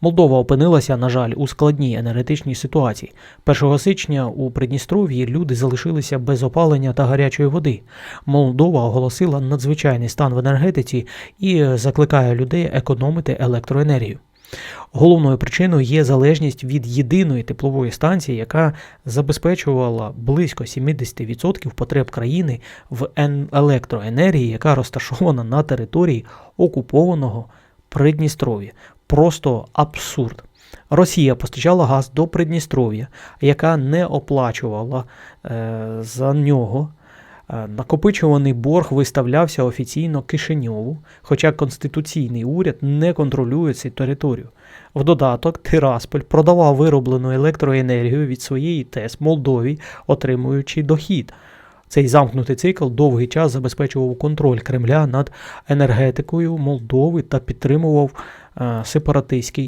Молдова опинилася, на жаль, у складній енергетичній ситуації. 1 сичня у Придністров'ї люди залишилися без опалення та гарячої води. Молдова оголосила надзвичайний стан в енергетиці і закликає людей економити електроенергію. Головною причиною є залежність від єдиної теплової станції, яка забезпечувала близько 70% потреб країни в електроенергії, яка розташована на території окупованого Придністров'я. Просто абсурд. Росія постачала газ до Придністров'я, яка не оплачувала е, за нього. Е, Накопичуваний борг виставлявся офіційно Кишиньову, хоча конституційний уряд не контролює цю територію. В додаток Тирасполь продавав вироблену електроенергію від своєї ТЕС Молдові, отримуючи дохід. Цей замкнутий цикл довгий час забезпечував контроль Кремля над енергетикою Молдови та підтримував е, сепаратистський